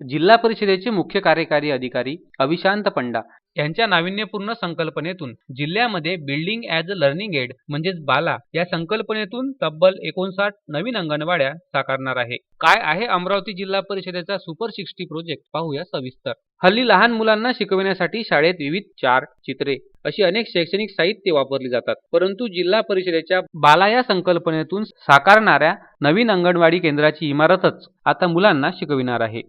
जिल्हा परिषदेचे मुख्य कार्यकारी अधिकारी अविशांत पंडा यांच्या नाविन्यपूर्ण संकल्पनेतून जिल्ह्यामध्ये building as a learning aid म्हणजेच बाला या संकल्पनेतून तब्बल एकोणसाठ नवीन अंगणवाड्या साकारणार आहे. काय आहे अमरावती जिल्हा परिषदेचा सुपर सिक्स्टी प्रोजेक्ट पाहूया सविस्तर. हल्ली लहान मुलांना शिकविण्यासाठी शाळेत विविध चार्ट चित्रे अशी अनेक शैक्षणिक साहित्य वापरली जातात. परंतु जिल्हा परिषदेच्या बाला या संकल्पनेतून साकारणाऱ्या नवीन अंगणवाडी केंद्राची इमारतच आता मुलांना शिकविणार आहे.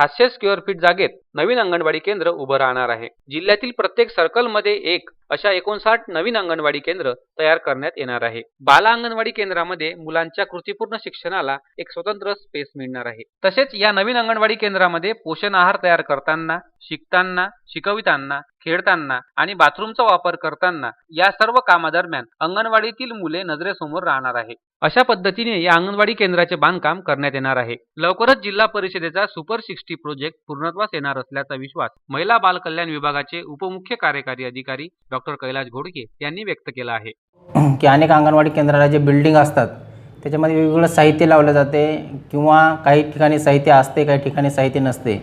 सातशे स्क्वेअर फीट जागेत नवीन अंगणवाडी केंद्र उभं राहणार आहे. जिल्ह्यातील प्रत्येक सर्कलमध्ये एक अशा एकोणसाठ नवीन अंगणवाडी केंद्र तयार करण्यात येणार आहे. बाला अंगणवाडी केंद्रामध्ये मुलांच्या कृतीपूर्ण शिक्षणाला एक स्वतंत्र स्पेस मिळणार आहे. तसेच या नवीन अंगणवाडी केंद्रामध्ये पोषण आहार तयार करताना शिकताना शिकविताना खेळताना आणि बाथरूमचा वापर करताना या सर्व कामादरम्यान अंगणवाडीतील मुले नजरेसमोर राहणार आहे. अशा पद्धतीने या अंगणवाडी केंद्राचे बांधकाम करण्यात येणार आहे. लवकरच जिल्हा परिषदेचा सुपर सिक्स्टी प्रोजेक्ट पूर्णत्वास येणार असल्याचा विश्वास महिला बाल कल्याण विभागाचे उपमुख्य कार्यकारी अधिकारी डॉक्टर कैलाश घोडके यांनी व्यक्त केला आहे. की अनेक अंगणवाडी केंद्राला जे बिल्डिंग असतात त्याच्यामध्ये वेगवेगळं साहित्य लावलं जाते किंवा काही ठिकाणी साहित्य असते काही ठिकाणी साहित्य नसते.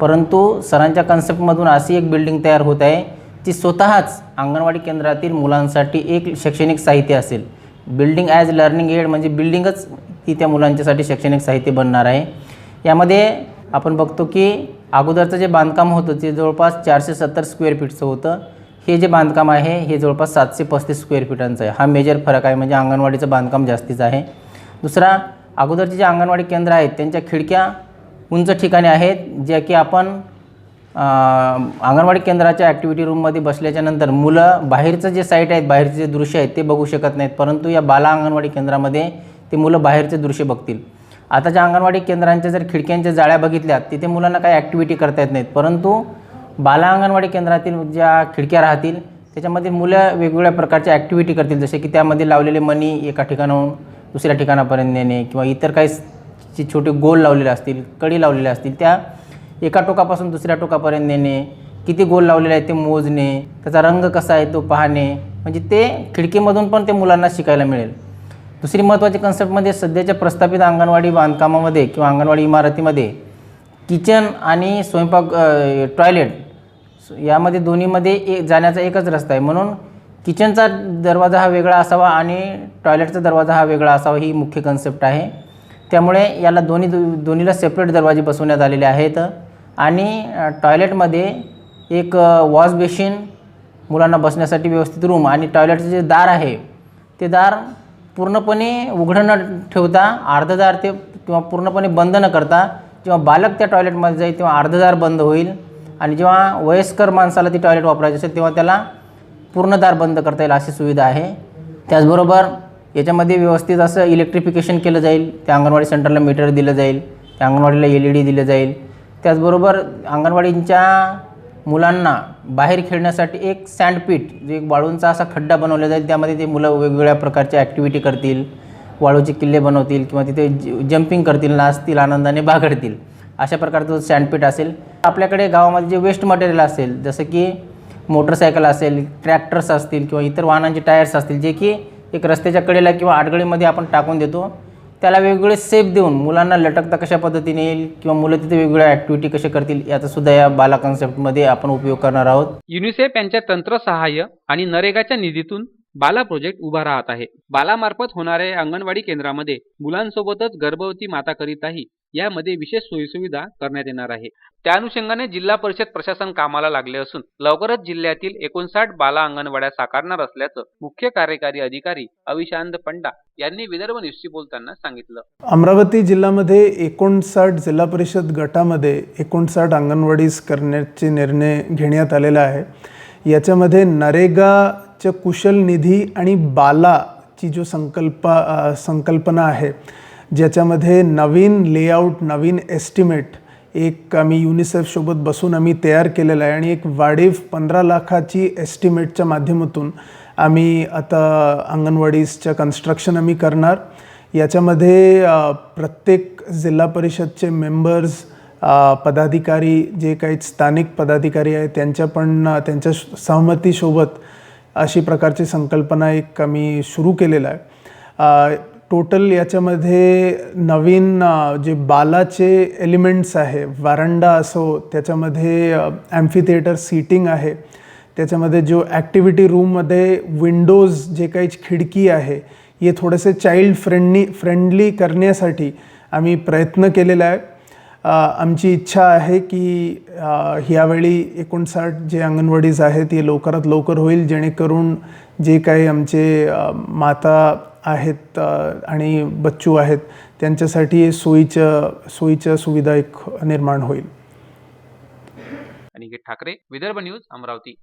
परंतु सरांच्या कन्सेप्टमधून अशी एक बिल्डिंग तयार होत आहे ती स्वतःच अंगणवाडी केंद्रातील मुलांसाठी एक शैक्षणिक साहित्य असेल. बिल्डिंग ॲज लर्निंग एड म्हणजे बिल्डिंगच ती त्या मुलांच्यासाठी शैक्षणिक साहित्य बनणार आहे. यामध्ये आपण बघतो की अगोदरचं जे बांधकाम होतं ते जवळपास चारशे सत्तर स्क्वेअर फीटचं होतं. हे जे बांधकाम आहे हे जवळपास सातशे पस्तीस स्क्वेअर फीटांचं आहे. हा मेजर फरक आहे म्हणजे अंगणवाडीचं बांधकाम जास्तीचं आहे. दुसरा अगोदरचे जे अंगणवाडी केंद्र आहेत त्यांच्या खिडक्या उंच ठिकाणी आहेत ज्या की आपण अंगणवाडी केंद्राच्या ॲक्टिव्हिटी रूममध्ये बसल्याच्या नंतर मुलं बाहेरचं जे साईट आहेत बाहेरचे जे दृश्य आहेत ते बघू शकत नाहीत. परंतु या बाला अंगणवाडी केंद्रामध्ये ते मुलं बाहेरचे दृश्य बघतील. आताच्या अंगणवाडी केंद्रांच्या जर खिडक्यांच्या जाळ्या बघितल्या तिथे मुलांना काही ॲक्टिव्हिटी करता येत नाहीत. परंतु बाला अंगणवाडी केंद्रातील ज्या खिडक्या राहतील त्याच्यामध्ये मुलं वेगवेगळ्या प्रकारच्या ॲक्टिव्हिटी करतील. जसे की त्यामध्ये लावलेले मनी एका ठिकाणाहून दुसऱ्या ठिकाणापर्यंत नेणे किंवा इतर काही जे छोटे गोल लावलेले असतील कडी लावलेल्या असतील त्या एका टोकापासून दुसऱ्या टोकापर्यंत नेणे. किती गोल लावलेले आहेत ते मोजणे. त्याचा रंग कसा आहे तो पाहणे. म्हणजे ते खिडकीमधून पण ते मुलांना शिकायला मिळेल. दुसरी महत्त्वाची कन्सेप्टमध्ये सध्याच्या प्रस्थापित अंगणवाडी बांधकामामध्ये किंवा अंगणवाडी इमारतीमध्ये किचन आणि स्वयंपाक टॉयलेट यामध्ये दोन्हीमध्ये एक जाण्याचा एकच रस्ता आहे. म्हणून किचनचा दरवाजा हा वेगळा असावा आणि टॉयलेटचा दरवाजा हा वेगळा असावा ही मुख्य कन्सेप्ट आहे. त्यामुळे याला दोन्ही दोन्हीला सेपरेट दरवाजे बसवण्यात आलेले आहेत. आणि टॉयलेटमध्ये एक वॉश बेसिन मुलांना बसण्यासाठी व्यवस्थित रूम आणि टॉयलेटचे जे दार आहे ते दार पूर्णपणे उघडं न ठेवता अर्धदार ते किंवा पूर्णपणे बंद न करता जेव्हा बालक त्या टॉयलेटमध्ये जाईल तेव्हा अर्धदार बंद होईल. आणि जेव्हा वयस्कर माणसाला ती टॉयलेट वापरायची असेल तेव्हा त्याला पूर्णदार बंद करता येईल अशी सुविधा आहे. त्याचबरोबर याच्यामध्ये व्यवस्थित असं इलेक्ट्रिफिकेशन केलं जाईल. त्या अंगणवाडी सेंटरला मीटर दिलं जाईल. त्या अंगणवाडीला एल ई डी दिलं जाईल. त्याचबरोबर अंगणवाडींच्या मुलांना बाहेर खेळण्यासाठी एक सँडपीट जे एक वाळूंचा असा खड्डा बनवला जाईल त्यामध्ये ते मुलं वेगवेगळ्या प्रकारच्या ॲक्टिव्हिटी करतील वाळूचे किल्ले बनवतील किंवा तिथे जंपिंग करतील नाचतील आनंदाने बागडतील. अशा प्रकारचं सँडपीट असेल. आपल्याकडे गावामध्ये जे वेस्ट मटेरियल असेल जसं की मोटरसायकल असेल ट्रॅक्टर्स असतील किंवा इतर वाहनांचे टायर्स असतील जे की एक रस्त्याच्या कडेला किंवा आडगळीमध्ये आपण टाकून देतो त्याला वेगवेगळे सेफ देऊन मुलांना लटकता कशा पद्धतीने येईल किंवा मुलं तिथे वेगवेगळ्या ॲक्टिव्हिटी कशा करतील याचा सुद्धा या बाला कन्सेप्टमध्ये आपण उपयोग करणार आहोत. युनिसेफ यांच्या तंत्र सहाय्य आणि नरेगाच्या निधीतून बाला प्रोजेक्ट उभा राहत आहे. बालामार्फत होणाऱ्या अंगणवाडी केंद्रामध्ये मुलांसोबतच गर्भवती माताकरिताही यामध्ये विशेष सोयीसुविधा करण्यात येणार आहे. त्या अनुषंगाने जिल्हा परिषद प्रशासन कामाला लागले असून लवकरच जिल्ह्यातील एकोणसाठ बाला अंगणवाड्या साकारणार असल्याचं मुख्य कार्यकारी अधिकारी अविशांत पंडा यांनी विदर्भ न्यूजशी बोलताना सांगितलं. अमरावती जिल्ह्यामध्ये एकोणसाठ जिल्हा परिषद गटामध्ये एकोणसाठ अंगणवाडीज करण्याचे निर्णय घेण्यात आलेला आहे. याच्यामध्ये नरेगाच्या कुशल निधी आणि बाला ची जो संकल्प संकल्पना आहे ज्याच्यामध्ये नवीन लेआउट नवीन एस्टिमेट एक आम्ही युनिसेफसोबत बसून आम्ही तयार केलेलं आहे आणि एक वाढीव पंधरा लाखाची एस्टिमेटच्या माध्यमातून आम्ही आता अंगणवाडीजच्या कन्स्ट्रक्शन आम्ही करणार. याच्यामध्ये प्रत्येक जिल्हा परिषदचे मेंबर्स पदाधिकारी जे काही स्थानिक पदाधिकारी आहेत त्यांच्या पण त्यांच्या सहमतीसोबत अशी प्रकारची संकल्पना एक आम्ही सुरू केलेलं आहे. टोटल याच्यामध्ये नवीन जे बालाचे एलिमेंट्स आहे वारंडा असो त्याच्यामध्ये ॲम्फी थिएटर सीटिंग आहे त्याच्यामध्ये जो ॲक्टिव्हिटी रूममध्ये विंडोज जे काही खिडकी आहे हे थोडेसे चाइल्ड फ्रेंडली फ्रेंडली करण्यासाठी आम्ही प्रयत्न केलेला आहे. आमची इच्छा आहे की ह्यावेळी एकोणसाठ जे अंगणवाडीज आहेत ते लवकरात लवकर होईल जेणेकरून जे काही आमचे माता आहेत आणि बच्चू आहेत त्यांच्यासाठी सोयीचं सोयीच्या सुविधा एक निर्माण होईल. अनिकेत ठाकरे विदर्भ न्यूज अमरावती.